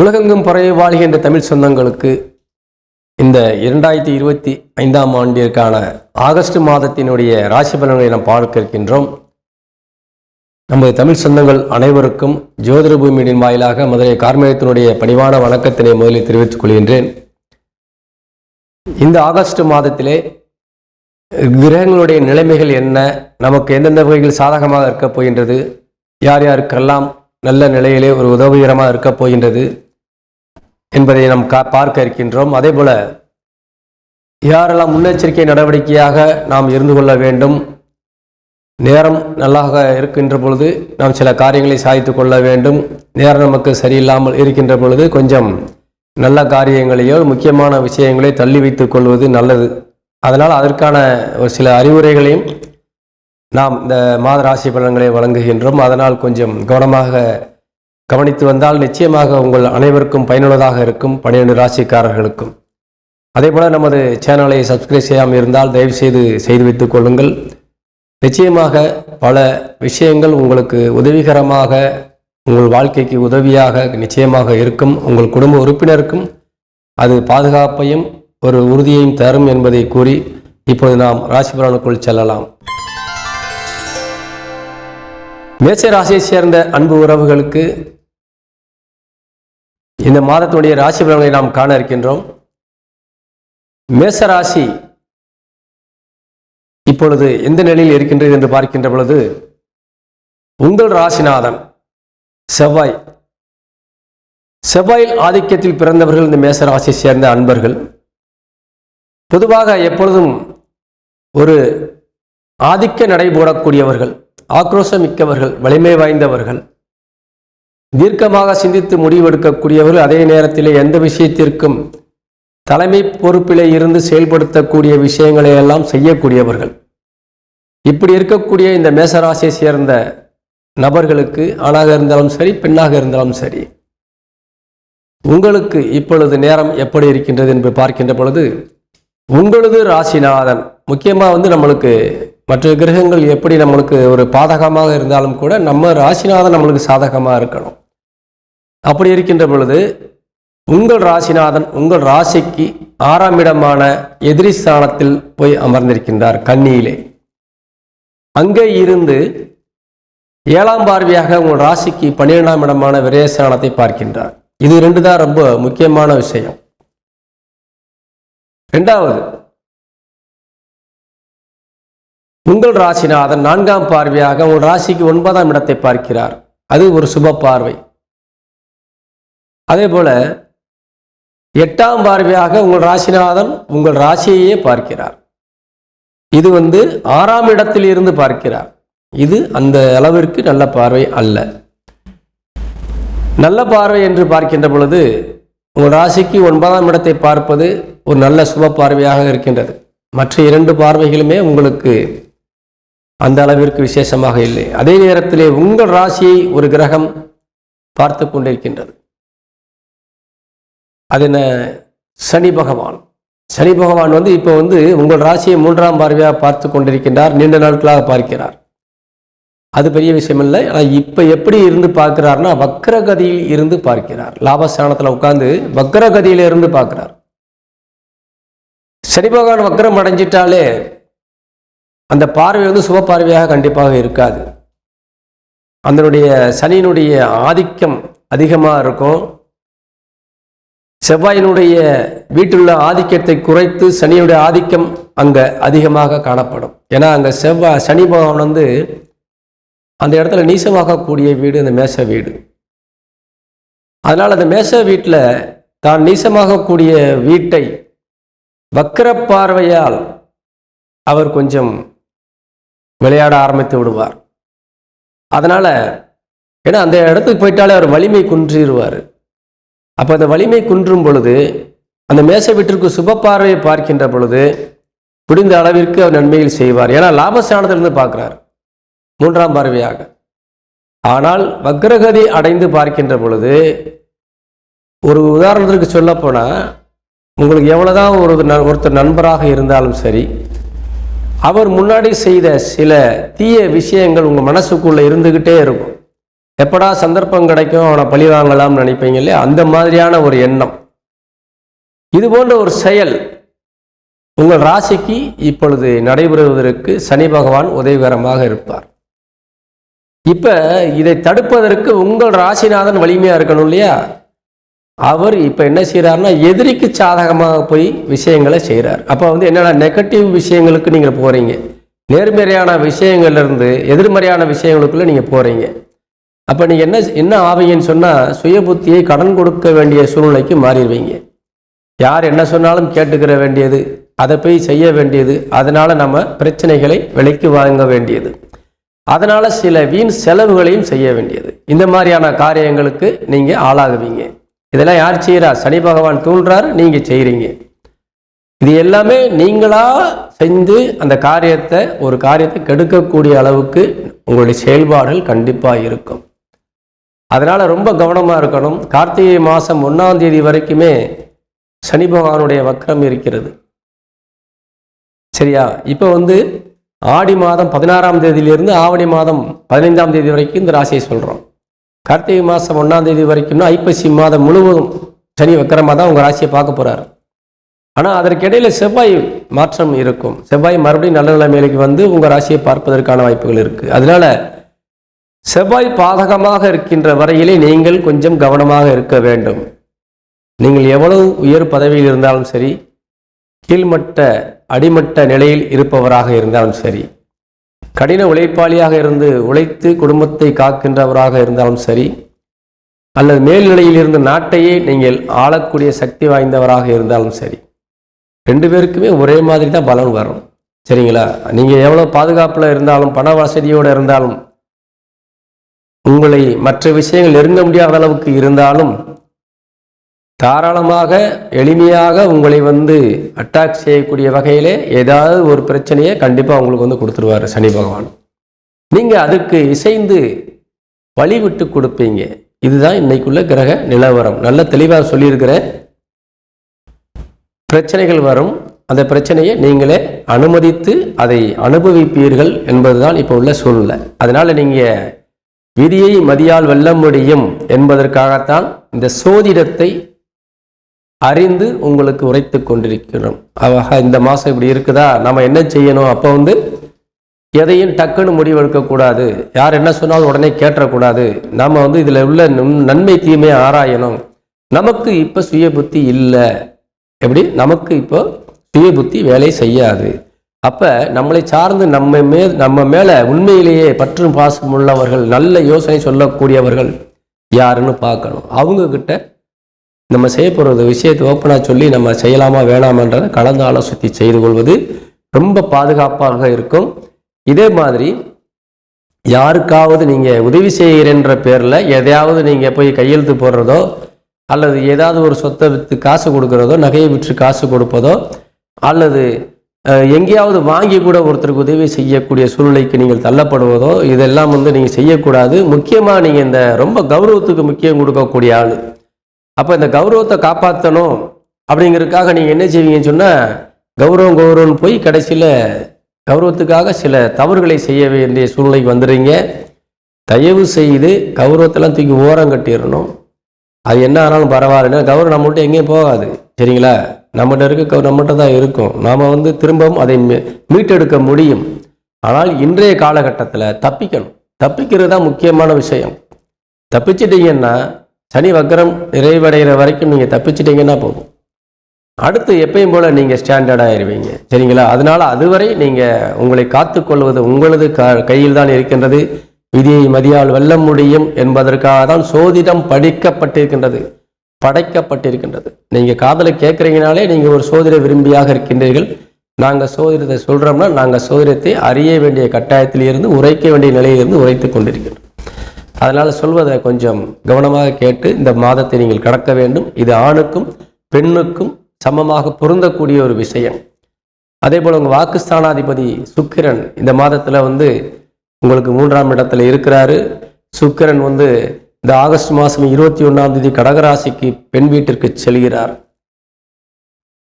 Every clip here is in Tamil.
உலகெங்கும் பறவை வாழ்கின்ற தமிழ் சொந்தங்களுக்கு இந்த இரண்டாயிரத்தி இருபத்தி ஐந்தாம் ஆண்டிற்கான ஆகஸ்ட் மாதத்தினுடைய ராசி பலன்களை நாம் பார்க்க இருக்கின்றோம். நமது தமிழ் சொந்தங்கள் அனைவருக்கும் ஜோதிட பூமியின் வாயிலாக மதுரை கார்மேகத்தினுடைய பணிவான வணக்கத்தினை முதலில் தெரிவித்துக் கொள்கின்றேன். இந்த ஆகஸ்ட் மாதத்திலே கிரகங்களுடைய நிலைமைகள் என்ன? நமக்கு எந்தெந்த வகையில் சாதகமாக இருக்கப் போகின்றது? யார் யாருக்கெல்லாம் நல்ல நிலையிலே ஒரு உதவிகரமாக இருக்கப் போகின்றது? என்பதை நாம் கா பார்க்க இருக்கின்றோம். அதே போல யாரெல்லாம் முன்னெச்சரிக்கை நடவடிக்கையாக நாம் இருந்து கொள்ள வேண்டும் நேரம் நல்லாக இருக்கின்ற பொழுது நாம் சில காரியங்களை சாதித்து கொள்ள வேண்டும் நேரம் நமக்கு சரியில்லாமல் இருக்கின்ற பொழுது கொஞ்சம் நல்ல காரியங்களையோ முக்கியமான விஷயங்களை தள்ளி வைத்துக் கொள்வது நல்லது. அதனால் அதற்கான ஒரு சில அறிவுரைகளையும் நாம் இந்த மாத ராசி பலன்களை வழங்குகின்றோம். அதனால் கொஞ்சம் கவனமாக கவனித்து வந்தால் நிச்சயமாக உங்கள் அனைவருக்கும் பயனுள்ளதாக இருக்கும் பன்னிரண்டு ராசிக்காரர்களுக்கும். அதே போல் நமது சேனலை சப்ஸ்கிரைப் செய்யாமல் இருந்தால் தயவு செய்து செய்து வைத்துக் கொள்ளுங்கள். நிச்சயமாக பல விஷயங்கள் உங்களுக்கு உதவிகரமாக உங்கள் வாழ்க்கைக்கு உதவியாக நிச்சயமாக இருக்கும். உங்கள் குடும்ப உறுப்பினருக்கும் அது பாதுகாப்பையும் ஒரு உறுதியையும் தரும் என்பதை கூறி இப்போது நாம் ராசி பலனுக்குள் செல்லலாம். மேச ராசியை சேர்ந்த அன்பு உறவுகளுக்கு இந்த மாதத்துடைய ராசி பலன்களை நாம் காண இருக்கின்றோம். மேச ராசி இப்பொழுது எந்த நிலையில் இருக்கின்றது என்று பார்க்கின்ற பொழுது உங்கள் ராசிநாதன் செவ்வாய். செவ்வாயில் ஆதிக்கத்தில் பிறந்தவர்கள் இந்த மேச ராசியை சேர்ந்த அன்பர்கள். பொதுவாக எப்பொழுதும் ஒரு ஆதிக்க நடைபோடக்கூடியவர்கள் ஆக்ரோஷம் மிக்கவர்கள் வலிமை வாய்ந்தவர்கள். தீர்க்கமாக சிந்தித்து முடிவெடுக்கக்கூடியவர்கள் அதே நேரத்தில் எந்த விஷயத்திற்கும் தலைமை பொறுப்பிலே இருந்து செயல்படுத்தக்கூடிய விஷயங்களை எல்லாம் செய்யக்கூடியவர்கள். இப்படி இருக்கக்கூடிய இந்த மேசராசியை சேர்ந்த நபர்களுக்கு ஆணாக இருந்தாலும் சரி பெண்ணாக இருந்தாலும் சரி உங்களுக்கு இப்பொழுது நேரம் எப்படி இருக்கின்றது என்று பார்க்கின்ற பொழுது உங்களது ராசிநாதன் முக்கியமாக வந்து நம்மளுக்கு மற்ற கிரகங்கள் எப்படி நம்மளுக்கு ஒரு பாதகமாக இருந்தாலும் கூட நம்ம ராசிநாதன் நம்மளுக்கு சாதகமாக இருக்கணும். அப்படி இருக்கின்ற பொழுது உங்கள் ராசிநாதன் உங்கள் ராசிக்கு ஆறாம் இடமான எதிரி ஸ்தானத்தில் போய் அமர்ந்திருக்கின்றார் கன்னியிலே. அங்கே இருந்து ஏழாம் பார்வையாக உங்கள் ராசிக்கு பன்னிரெண்டாம் இடமான விரயஸ்தானத்தை பார்க்கின்றார். இது ரெண்டு தான் ரொம்ப முக்கியமான விஷயம். ரெண்டாவது உங்கள் ராசிநாதன் நான்காம் பார்வையாக உங்கள் ராசிக்கு ஒன்பதாம் இடத்தை பார்க்கிறார். அது ஒரு சுப பார்வை. அதே போல எட்டாம் பார்வையாக உங்கள் ராசிநாதன் உங்கள் ராசியையே பார்க்கிறார். இது வந்து ஆறாம் இடத்தில் இருந்து பார்க்கிறார். இது அந்த அளவிற்கு நல்ல பார்வை அல்ல. நல்ல பார்வை என்று பார்க்கின்ற பொழுது உங்கள் ராசிக்கு ஒன்பதாம் இடத்தை பார்ப்பது ஒரு நல்ல சுப பார்வையாக இருக்கின்றது. மற்ற இரண்டு பார்வைகளுமே உங்களுக்கு அந்த அளவிற்கு விசேஷமாக இல்லை. அதே நேரத்திலே உங்கள் ராசியை ஒரு கிரகம் பார்த்து கொண்டிருக்கின்றது. அது என்ன? சனி பகவான். சனி பகவான் வந்து இப்போ வந்து உங்கள் ராசியை மூன்றாம் பார்வையாக பார்த்து கொண்டிருக்கின்றார். நீண்ட நாட்களாக பார்க்கிறார். அது பெரிய விஷயம் இல்லை ஆனால் இப்போ எப்படி இருந்து பார்க்கிறார்னா வக்ரகதியில் இருந்து பார்க்கிறார். லாபஸ்தானத்தில் உட்காந்து வக்ரகதியில் இருந்து பார்க்கிறார். சனி பகவான் வக்ரம் அடைஞ்சிட்டாலே அந்த பார்வை வந்து சுப பார்வையாக கண்டிப்பாக இருக்காது. அதனுடைய சனியினுடைய ஆதிக்கம் அதிகமாக இருக்கும். செவ்வாயினுடைய வீட்டிலுள்ள ஆதிக்கத்தை குறைத்து சனியுடைய ஆதிக்கம் அங்கே அதிகமாக காணப்படும். ஏன்னா அங்கே செவ்வாய் சனி பகவான் வந்து அந்த இடத்துல நீசமாகக்கூடிய வீடு அந்த மேச வீடு. அதனால் அந்த மேச வீட்டில் தான் நீசமாகக்கூடிய வீட்டை வக்கர பார்வையால் அவர் கொஞ்சம் விளையாட ஆரம்பித்து விடுவார். அதனால் ஏன்னா அந்த இடத்துக்கு போயிட்டாலே அவர் வலிமை குன்றிடுவார் அப்போ அந்த வலிமை குன்றும் பொழுது அந்த மேசை வீட்டிற்கு சுப பார்வையை பார்க்கின்ற பொழுது முடிந்த அளவிற்கு அவர் நன்மையில் செய்வார். ஏன்னா லாபஸ்தானத்திலிருந்து பார்க்குறார். மூன்றாம் பார்வையாக. ஆனால் வக்ரகதி அடைந்து பார்க்கின்ற பொழுது ஒரு உதாரணத்திற்கு சொல்லப்போனால் உங்களுக்கு எவ்வளோதான் ஒரு ஒருத்தர் நண்பராக இருந்தாலும் சரி அவர் முன்னாடி செய்த சில தீய விஷயங்கள் உங்கள் மனசுக்குள்ளே இருந்துக்கிட்டே இருக்கும். எப்படா சந்தர்ப்பம் கிடைக்கும் அவனை பழி வாங்கலாம்னு நினைப்பீங்க இல்லையா? அந்த மாதிரியான ஒரு எண்ணம். இது போன்ற ஒரு செயல் உங்கள் ராசிக்கு இப்பொழுது நடைபெறுவதற்கு சனி பகவான் உதவிகரமாக இருப்பார். இப்போ இதை தடுப்பதற்கு உங்கள் ராசிநாதன் வலிமையாக இருக்கணும் இல்லையா? அவர் இப்போ என்ன செய்கிறாருன்னா எதிரிக்கு சாதகமாக போய் விஷயங்களை செய்கிறார் அப்போ வந்து என்னென்னா நெகட்டிவ் விஷயங்களுக்கு நீங்கள் போகிறீங்க நேர்மறையான விஷயங்கள்லேருந்து எதிர்மறையான விஷயங்களுக்குள்ளே நீங்கள் போகிறீங்க அப்போ நீங்கள் என்ன என்ன ஆவீங்கன்னு சொன்னால் சுய புத்தியை கடன் கொடுக்க வேண்டிய சூழ்நிலைக்கு மாறிடுவீங்க. யார் என்ன சொன்னாலும் கேட்டுக்கிற வேண்டியது அதை போய் செய்ய வேண்டியது அதனால் நம்ம பிரச்சனைகளை விலைக்கு வாங்க வேண்டியது. அதனால் சில வீண் செலவுகளையும் செய்ய வேண்டியது. இந்த மாதிரியான காரியங்களுக்கு நீங்கள் ஆளாகுவீங்க. இதெல்லாம் யார் செய்கிறா சனி பகவான் தூண்டுறாரு நீங்கள் செய்கிறீங்க இது எல்லாமே நீங்களாக செஞ்சு அந்த காரியத்தை ஒரு காரியத்தை கெடுக்கக்கூடிய அளவுக்கு உங்களுடைய செயல்பாடுகள் கண்டிப்பாக இருக்கும். அதனால் ரொம்ப கவனமாக இருக்கணும். கார்த்திகை மாதம் ஒன்றாம் தேதி வரைக்குமே சனி பகவானுடைய வக்கரம் இருக்கிறது. சரியா? இப்போ வந்து ஆடி மாதம் பதினாறாம் தேதியிலிருந்து ஆவணி மாதம் பதினைந்தாம் தேதி வரைக்கும் இந்த ராசியை சொல்கிறோம் கார்த்திகை மாதம் ஒன்றாம் தேதி வரைக்கும்னா ஐப்பசி மாதம் முழுவதும் சனி வக்கரமாக தான் உங்கள் ராசியை பார்க்க போகிறார் ஆனால் அதற்கிடையில் செவ்வாய் மாற்றம் இருக்கும். செவ்வாய் மறுபடியும் நல்ல நிலைமையிலுக்கு வந்து உங்கள் ராசியை பார்ப்பதற்கான வாய்ப்புகள் இருக்குது அதனால் செவ்வாய் பாதகமாக இருக்கின்ற வரையிலே நீங்கள் கொஞ்சம் கவனமாக இருக்க வேண்டும். நீங்கள் எவ்வளவு உயர் பதவியில் இருந்தாலும் சரி கீழ்மட்ட அடிமட்ட நிலையில் இருப்பவராக இருந்தாலும் சரி கடின உழைப்பாளியாக இருந்து உழைத்து குடும்பத்தை காக்கின்றவராக இருந்தாலும் சரி அல்லது மேல்நிலையில் இருந்து நாட்டையே நீங்கள் ஆளக்கூடிய சக்தி வாய்ந்தவராக இருந்தாலும் சரி ரெண்டு பேருக்குமே ஒரே மாதிரி தான் பலன் வரும். சரிங்களா? நீங்கள் எவ்வளோ பாதுகாப்பில் இருந்தாலும் பண வசதியோடு இருந்தாலும் உங்களை மற்ற விஷயங்கள் நெருங்க முடியாத அளவுக்கு இருந்தாலும் தாராளமாக எளிமையாக உங்களை வந்து அட்டாக் செய்யக்கூடிய வகையிலே ஏதாவது ஒரு பிரச்சனையை கண்டிப்பாக உங்களுக்கு வந்து கொடுத்துருவார் சனி பகவான். நீங்கள் அதுக்கு இசைந்து வழி விட்டு கொடுப்பீங்க. இதுதான் இன்னைக்குள்ள கிரக நிலவரம். நல்ல தெளிவாக சொல்லியிருக்கிறேன் பிரச்சனைகள் வரும். அந்த பிரச்சனையை நீங்களே அனுமதித்து அதை அனுபவிப்பீர்கள் என்பதுதான் இப்போ உள்ள சூழ்நிலை. அதனால் நீங்கள் விதியை மதியால் வெல்ல முடியும் என்பதற்காகத்தான் இந்த சோதிடத்தை அறிந்து உங்களுக்கு உரைத்து கொண்டிருக்கிறோம். ஆக இந்த மாதம் இப்படி இருக்குதா? நம்ம என்ன செய்யணும்? அப்போ வந்து எதையும் டக்குன்னு முடிவெடுக்கக்கூடாது. யார் என்ன சொன்னாலும் உடனே கேட்டக்கூடாது நம்ம வந்து இதில் உள்ள நன்மை தீமையை ஆராயணும். நமக்கு இப்போ சுய புத்தி இல்லை. எப்படி? நமக்கு இப்போ சுய புத்தி வேலை செய்யாது. அப்போ நம்மளை சார்ந்து நம்ம மே நம்ம மேலே உண்மையிலேயே பற்றும் பாசம் உள்ளவர்கள் நல்ல யோசனை சொல்லக்கூடியவர்கள் யாருன்னு பார்க்கணும். அவங்கக்கிட்ட நம்ம செய்ய போகிறது விஷயத்தை ஓப்பனாக சொல்லி நம்ம செய்யலாமா வேணாமன்றதை கலந்து ஆலோசித்து செய்து கொள்வது ரொம்ப பாதுகாப்பாக இருக்கும். இதே மாதிரி யாருக்காவது நீங்கள் உதவி செய்கிறேன்ற பேரில் எதையாவது நீங்கள் போய் கையெழுத்து போடுறதோ அல்லது ஏதாவது ஒரு சொத்தை விற்று காசு கொடுக்குறதோ நகையை விற்று காசு கொடுப்பதோ அல்லது எங்கேயாவது வாங்கி கூட ஒருத்தருக்கு உதவி செய்யக்கூடிய சூழ்நிலைக்கு நீங்கள் தள்ளப்படுவதோ இதெல்லாம் வந்து நீங்கள் செய்யக்கூடாது. முக்கியமாக நீங்கள் இந்த ரொம்ப கௌரவத்துக்கு முக்கியம் கொடுக்கக்கூடிய ஆள். அப்போ இந்த கௌரவத்தை காப்பாற்றணும் அப்படிங்கிறதுக்காக நீங்கள் என்ன செய்வீங்கன்னு சொன்னால் கௌரவம் கௌரவம்னு போய் கடைசியில் கௌரவத்துக்காக சில தவறுகளை செய்ய வேண்டிய சூழ்நிலைக்கு வந்துடுறீங்க. தயவு செய்து கௌரவத்தெல்லாம் தூக்கி ஓரம் கட்டிடணும். அது என்ன ஆனாலும் பரவாயில்ல கௌரவம் நம்மள்கிட்ட எங்கேயும் போகாது. சரிங்களா? நம்மகிட்ட இருக்க நம்மகிட்ட தான் இருக்கும். நாம் வந்து திரும்பவும் அதை மீ- மீட்டெடுக்க முடியும். ஆனால் இன்றைய காலகட்டத்தில் தப்பிக்கணும். தப்பிக்கிறது தான் முக்கியமான விஷயம். தப்பிச்சிட்டிங்கன்னா சனி வக்கரம் நிறைவடைகிற வரைக்கும் நீங்கள் தப்பிச்சிட்டிங்கன்னா போதும். அடுத்து எப்பயும் போல் நீங்கள் ஸ்டாண்டர்ட் ஆயிருவீங்க. சரிங்களா? அதனால் அதுவரை நீங்கள் உங்களை காத்துக்கொள்வது உங்களது க கையில் தான் இருக்கின்றது. விதியை மதியால் வெல்ல முடியும் என்பதற்காக தான் சோதிடம் படிக்கப்பட்டிருக்கின்றது. படைக்கப்பட்டிருக்கின்றது. நீங்கள் காதலை கேட்குறீங்கனாலே நீங்கள் ஒரு சோதிட விரும்பியாக இருக்கின்றீர்கள். நாங்கள் சோதிடத்தை சொல்கிறோம்னா நாங்கள் சோதிடத்தை அறிய வேண்டிய கட்டாயத்தில் இருந்து உரைக்க வேண்டிய நிலையிலிருந்து உரைத்து கொண்டிருக்கின்றோம். அதனால் சொல்வதை கொஞ்சம் கவனமாக கேட்டு இந்த மாதத்தை நீங்கள் கடக்க வேண்டும். இது ஆணுக்கும் பெண்ணுக்கும் சமமாக பொருந்தக்கூடிய ஒரு விஷயம். அதே போல் உங்கள் வாக்குஸ்தானாதிபதி சுக்கிரன் இந்த மாதத்தில் வந்து உங்களுக்கு மூன்றாம் இடத்துல இருக்கிறாரு. சுக்கிரன் வந்து இந்த ஆகஸ்ட் மாதம் இருபத்தி ஒன்றாம் தேதி கடகராசிக்கு பெண் வீட்டிற்கு செல்கிறார்.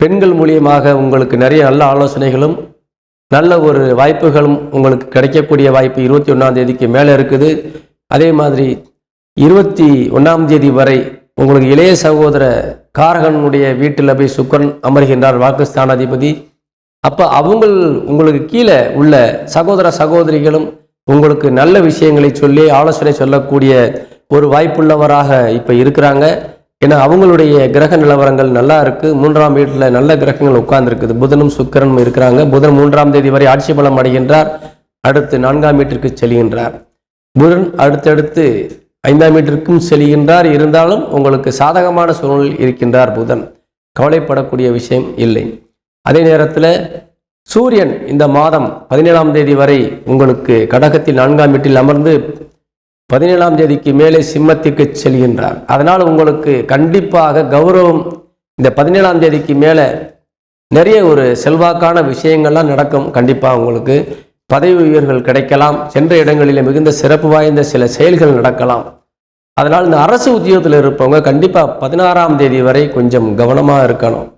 பெண்கள் மூலியமாக உங்களுக்கு நிறைய நல்ல ஆலோசனைகளும் நல்ல ஒரு வாய்ப்புகளும் உங்களுக்கு கிடைக்கக்கூடிய வாய்ப்பு இருபத்தி ஒன்றாம் தேதிக்கு மேலே இருக்குது. அதே மாதிரி இருபத்தி ஒன்றாம் தேதி வரை உங்களுக்கு இளைய சகோதர காரகனுடைய வீட்டில் போய் சுக்கரன் அமர்கின்றார் வாக்குஸ்தானாதிபதி. அப்போ அவங்கள் உங்களுக்கு கீழே உள்ள சகோதர சகோதரிகளும் உங்களுக்கு நல்ல விஷயங்களை சொல்லி ஆலோசனை சொல்லக்கூடிய ஒரு வாய்ப்புள்ளவராக இப்போ இருக்கிறாங்க. ஏன்னா அவங்களுடைய கிரக நிலவரங்கள் நல்லா இருக்குது மூன்றாம் வீட்டில் நல்ல கிரகங்கள் உட்கார்ந்துருக்குது. புதனும் சுக்கிரனும் இருக்கிறாங்க. புதன் மூன்றாம் தேதி வரை ஆட்சி பலம் அடைகின்றார். அடுத்து நான்காம் வீட்டிற்கு செல்கின்றார். புதன் அடுத்தடுத்து ஐந்தாம் வீட்டிற்கும் செல்கின்றார். இருந்தாலும் உங்களுக்கு சாதகமான சூழ்நிலை இருக்கின்றார் புதன். கவலைப்படக்கூடிய விஷயம் இல்லை. அதே நேரத்தில் சூரியன் இந்த மாதம் பதினேழாம் தேதி வரை உங்களுக்கு கடகத்தில் நான்காம் வீட்டில் அமர்ந்து பதினேழாம் தேதிக்கு மேலே சிம்மத்திற்கு செல்கின்றார். அதனால் உங்களுக்கு கண்டிப்பாக கௌரவம் இந்த பதினேழாம் தேதிக்கு மேலே நிறைய ஒரு செல்வாக்கான விஷயங்கள்லாம் நடக்கும். கண்டிப்பாக உங்களுக்கு பதவி உயர்வுகள் கிடைக்கலாம். சென்ற இடங்களில் மிகுந்த சிறப்பு வாய்ந்த சில செயல்கள் நடக்கலாம். அதனால் இந்த அரசு உத்தியோகத்தில் இருப்பவங்க கண்டிப்பாக பதினாறாம் தேதி வரை கொஞ்சம் கவனமாக இருக்கணும்.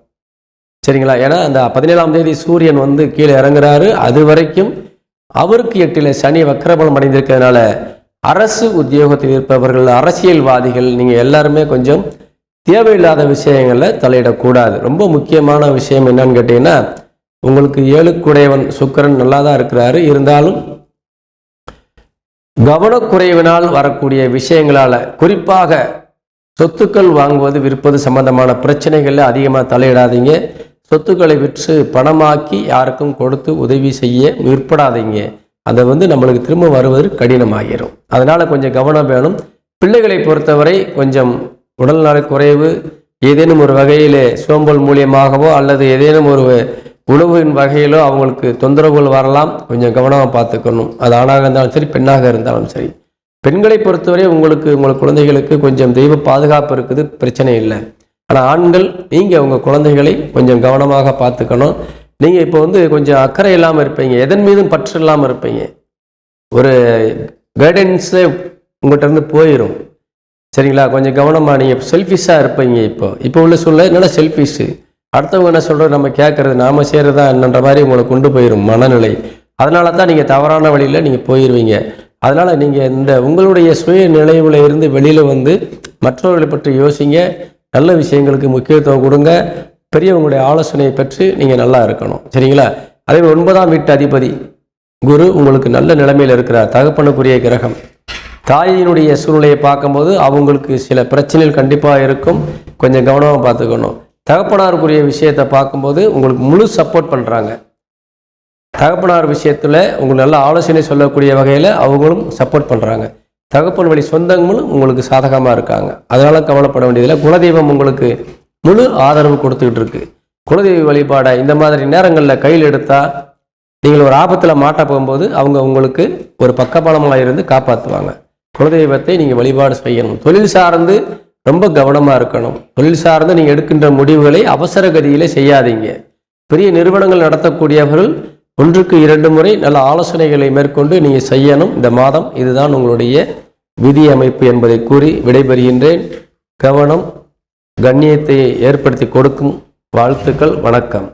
சரிங்களா? ஏன்னா அந்த பதினேழாம் தேதி சூரியன் வந்து கீழே இறங்குறாரு. அது வரைக்கும் அவருக்கு எட்டில் சனி வக்கரபலம் அடைந்திருக்கிறதுனால அரசு உத்தியோகத்தில் இருப்பவர்கள் அரசியல்வாதிகள் நீங்கள் எல்லாருமே கொஞ்சம் தேவையில்லாத விஷயங்களில் தலையிடக்கூடாது. ரொம்ப முக்கியமான விஷயம் என்னன்னு கேட்டீங்கன்னா உங்களுக்கு ஏழுக்குடையவன் சுக்கரன் நல்லா தான் இருக்கிறாரு. இருந்தாலும் கவனக்குறைவினால் வரக்கூடிய விஷயங்களால் குறிப்பாக சொத்துக்கள் வாங்குவது விற்பது சம்பந்தமான பிரச்சனைகளில் அதிகமாக தலையிடாதீங்க. சொத்துக்களை விற்று பணமாக்கி யாருக்கும் கொடுத்து உதவி செய்ய விற்படாதீங்க அதை வந்து நம்மளுக்கு திரும்ப வருவது கடினமாகிடும் அதனால் கொஞ்சம் கவனம் வேணும். பிள்ளைகளை பொறுத்தவரை கொஞ்சம் உடல்நல குறைவு ஏதேனும் ஒரு வகையில் சோம்பல் மூலியமாகவோ அல்லது ஏதேனும் ஒரு உணவின் வகையிலோ அவங்களுக்கு தொந்தரவுகள் வரலாம். கொஞ்சம் கவனமாக பார்த்துக்கணும். அது ஆணாக இருந்தாலும் சரி பெண்ணாக இருந்தாலும் சரி. பெண்களை பொறுத்தவரை உங்களுக்கு உங்கள் குழந்தைகளுக்கு கொஞ்சம் தெய்வ பாதுகாப்பு இருக்குது. பிரச்சனை இல்லை. ஆனால் ஆண்கள் நீங்கள் உங்கள் குழந்தைகளை கொஞ்சம் கவனமாக பார்த்துக்கணும். நீங்கள் இப்போ வந்து கொஞ்சம் அக்கறை இல்லாமல் இருப்பீங்க. எதன் மீதும் பற்று இல்லாமல் இருப்பீங்க. ஒரு கைடன்ஸே உங்கள்கிட்ட இருந்து போயிடும் சரிங்களா? கொஞ்சம் கவனமாக நீங்கள் செல்ஃபிஷாக இருப்பீங்க இப்போ. இப்போ உள்ள சூழ்நிலை என்னென்ன செல்ஃபிஷு அடுத்தவங்க என்ன சொல்கிறது நம்ம கேட்குறது நாம் செய்கிறதா என்னன்ற மாதிரி உங்களை கொண்டு போயிடும் மனநிலை. அதனால தான் நீங்கள் தவறான வழியில் நீங்கள் போயிடுவீங்க அதனால் நீங்கள் இந்த உங்களுடைய சுய நிலைவில் இருந்து வெளியில் வந்து மற்றவர்களை பற்றி யோசிங்க. நல்ல விஷயங்களுக்கு முக்கியத்துவம் கொடுங்க. பெரியவங்களுடைய ஆலோசனையை பெற்று நீங்கள் நல்லா இருக்கணும். சரிங்களா? அதே மாதிரி ஒன்பதாம் வீட்டு அதிபதி குரு உங்களுக்கு நல்ல நிலைமையில் இருக்கிறார். தகப்பனுக்குரிய கிரகம். தாயினுடைய சூழ்நிலையை பார்க்கும்போது அவங்களுக்கு சில பிரச்சனைகள் கண்டிப்பாக இருக்கும். கொஞ்சம் கவனமாக பார்த்துக்கணும். தகப்பனாருக்குரிய விஷயத்தை பார்க்கும்போது உங்களுக்கு முழு சப்போர்ட் பண்ணுறாங்க தகப்பனார் விஷயத்தில் உங்களுக்கு நல்ல ஆலோசனை சொல்லக்கூடிய வகையில் அவங்களும் சப்போர்ட் பண்ணுறாங்க தகப்பன் வழி சொந்தங்களும் உங்களுக்கு சாதகமாக இருக்காங்க. அதனால் கவலைப்பட வேண்டியதில்லை. குலதெய்வம் உங்களுக்கு முழு ஆதரவு கொடுத்துக்கிட்டு இருக்கு. குலதெய்வ வழிபாடை இந்த மாதிரி நேரங்களில் கையில் எடுத்தால் நீங்கள் ஒரு ஆபத்தில் மாட்ட போகும்போது அவங்க உங்களுக்கு ஒரு பக்கபலமாக இருந்து காப்பாற்றுவாங்க குலதெய்வத்தை நீங்கள் வழிபாடு செய்யணும். தொழில் சார்ந்து ரொம்ப கவனமாக இருக்கணும். தொழில் சார்ந்து நீங்கள் எடுக்கின்ற முடிவுகளை அவசர கதியிலே செய்யாதீங்க. பெரிய நிறுவனங்கள் நடத்தக்கூடியவர்கள் ஒன்றுக்கு இரண்டு முறை நல்ல ஆலோசனைகளை மேற்கொண்டு நீங்கள் செய்யணும். இந்த மாதம் இதுதான் உங்களுடைய விதி அமைப்பு என்பதை கூறி விடைபெறுகின்றேன். கவனம் கண்ணியத்தை ஏற்படுத்தி கொடுக்கும் வாழ்த்துக்கள் வணக்கம்.